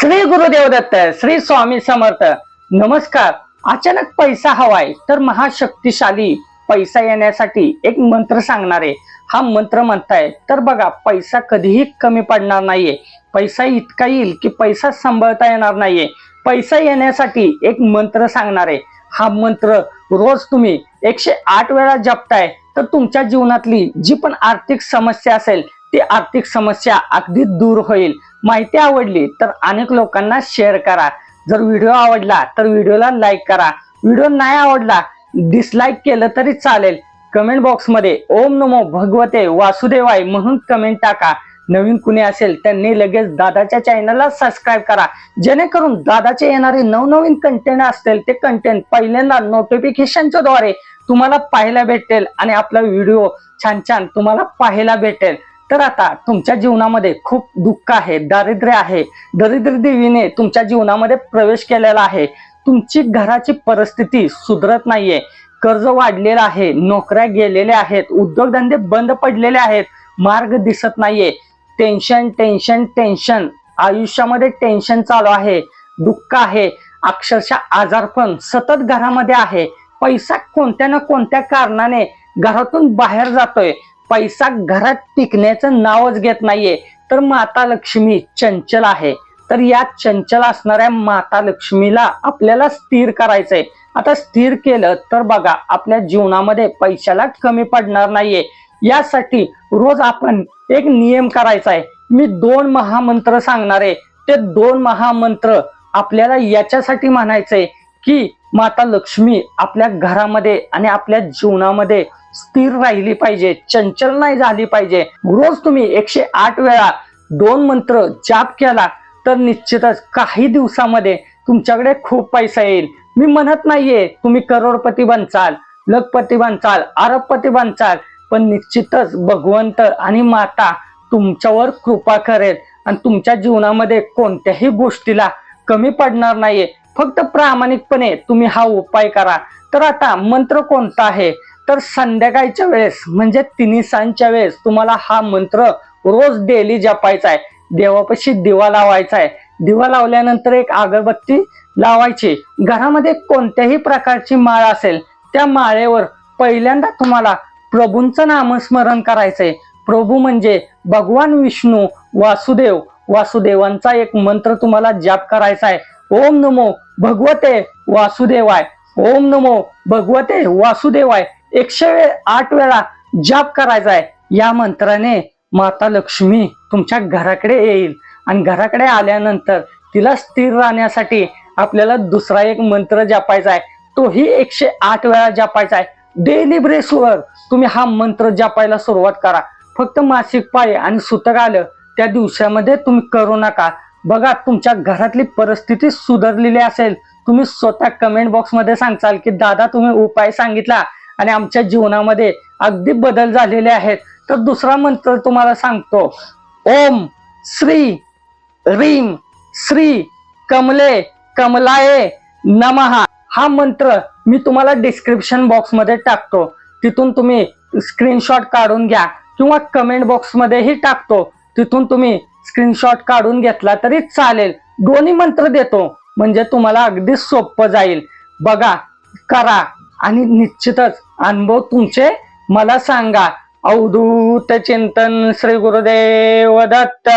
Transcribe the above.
श्री गुरुदेव दत्त श्री स्वामी समर्थ नमस्कार. अचानक पैसा हवाय तर महाशक्तिशाली पैसा येण्यासाठी एक मंत्र सांगणारे. हा मंत्र म्हणताय तर बघा पैसा कधीही कमी पडणार नाहीये. पैसा इतका येईल की पैसा सांभाळता येणार नाहीये. पैसा येण्यासाठी एक मंत्र सांगणारे. हा मंत्र रोज तुम्ही एकशे आठ वेळा जपताय तर तुमच्या जीवनातली जी पण आर्थिक समस्या असेल ती आर्थिक समस्या अगदी दूर होईल. माहिती आवडली तर अनेक लोकांना शेअर करा. जर व्हिडिओ आवडला तर व्हिडिओला लाईक करा. व्हिडिओ नाही आवडला डिसलाईक केलं तरी चालेल. कमेंट बॉक्समध्ये ओम नमो भगवते वासुदेवाय म्हणून कमेंट टाका. नवीन कुणी असेल त्यांनी लगेच दादाच्या चॅनलला सबस्क्राईब करा. जेणेकरून दादाचे येणारे नवनवीन कंटेंट असतील ते कंटेंट पहिल्यांदा नोटिफिकेशनच्या द्वारे तुम्हाला पाहायला भेटेल आणि आपला व्हिडिओ छान छान तुम्हाला पाहायला भेटेल. तर आता तुमच्या जीवनामध्ये खूप दुःख आहे दारिद्र्य आहे. दरिद्र देवीने तुमच्या जीवनामध्ये प्रवेश केलेला आहे. तुमची घराची परिस्थिती सुधरत नाहीये. कर्ज वाढलेलं आहे नोकऱ्या गेलेल्या आहेत उद्योगधंदे बंद पडलेले आहेत मार्ग दिसत नाहीये. टेन्शन टेन्शन टेन्शन आयुष्यामध्ये टेन्शन चालू आहे दुःख आहे. अक्षरशः आजारपण सतत घरामध्ये आहे. पैसा कोणत्या ना कोणत्या कारणाने घरातून बाहेर जातोय. पैसा घरात टिकण्याचं नावच घेत नाहीये. तर माता लक्ष्मी चंचल आहे. तर या चंचल असणाऱ्या माता लक्ष्मीला आपल्याला स्थिर करायचंय. आता स्थिर केलं तर बघा आपल्या जीवनामध्ये पैशाला कमी पडणार नाहीये. यासाठी रोज आपण एक नियम करायचा आहे मी दोन महामंत्र सांगणार. आहे ते दोन महामंत्र आपल्याला याच्यासाठी म्हणायचंय की माता लक्ष्मी आपल्या घरामध्ये आणि आपल्या जीवनामध्ये स्थिर राहिली पाहिजे चंचल नाही झाली पाहिजे. रोज तुम्ही एकशे आठ वेळा दोन मंत्र जाप केला तर निश्चितच काही दिवसामध्ये तुमच्याकडे खूप पैसा येईल. मी म्हणत नाहीये तुम्ही करोडपती बनचाल लखपती बनचाल अरबपती बनचाल पण निश्चितच भगवंत आणि माता तुमच्यावर कृपा करेल. आणि तुमच्या जीवनामध्ये कोणत्याही गोष्टीला कमी पडणार नाहीये. फक्त प्रामाणिकपणे तुम्ही हा उपाय करा. तर आता मंत्र कोणता आहे? तर संध्याकाळच्या वेळेस म्हणजे तिन्ही सांच्या वेळेस तुम्हाला हा मंत्र रोज डेली जपायचा आहे देवापाशी दिवा लावायचा आहे दिवा लावल्यानंतर एक अगरबत्ती लावायची. घरामध्ये कोणत्याही प्रकारची माळ असेल त्या माळेवर पहिल्यांदा तुम्हाला प्रभूंचं नामस्मरण करायचंय. प्रभू म्हणजे भगवान विष्णू वासुदेव. वासुदेवांचा एक मंत्र तुम्हाला जाप करायचा आहे ओम नमो भगवते वासुदेवाय. ओम नमो भगवते वासुदेवाय. एकशे वे- आठ वेळा जाप करायचा आहे या मंत्राने माता लक्ष्मी तुमच्या घराकडे येईल. आणि घराकडे आल्यानंतर तिला स्थिर राहण्यासाठी आपल्याला दुसरा एक मंत्र जपायचा आहे तोही एकशे आठ वेळा जपायचा आहे डेली ब्रेसवर तुम्ही हा मंत्र जपायला सुरुवात करा. फक्त मासिक पाळी आणि सुतक आलं त्या दिवसामध्ये तुम्ही करू नका. बघा तुमच्या घरातली परिस्थिती सुधारलेली असेल. तुम्ही स्वतः कमेंट बॉक्समध्ये सांगचाल की दादा तुम्ही उपाय सांगितला आणि आमच्या जीवनामध्ये अगदी बदल झालेले आहेत. तर दुसरा मंत्र तुम्हाला सांगतो. ओम श्री रीम श्री कमले कमलाये नमहा हा मंत्र मी तुम्हाला डिस्क्रिप्शन बॉक्समध्ये टाकतो. तिथून तुम्ही स्क्रीनशॉट काढून घ्या किंवा कमेंट बॉक्समध्येही टाकतो. तिथून तुम्ही स्क्रीनशॉट काढून घेतला तरी चालेल. दोन्ही मंत्र देतो. म्हणजे तुम्हाला अगदी सोपं जाईल. बघा करा. आणि निश्चितच अनुभव तुमचे मला सांगा. अवधूत चिंतन श्री गुरुदेव दत्त.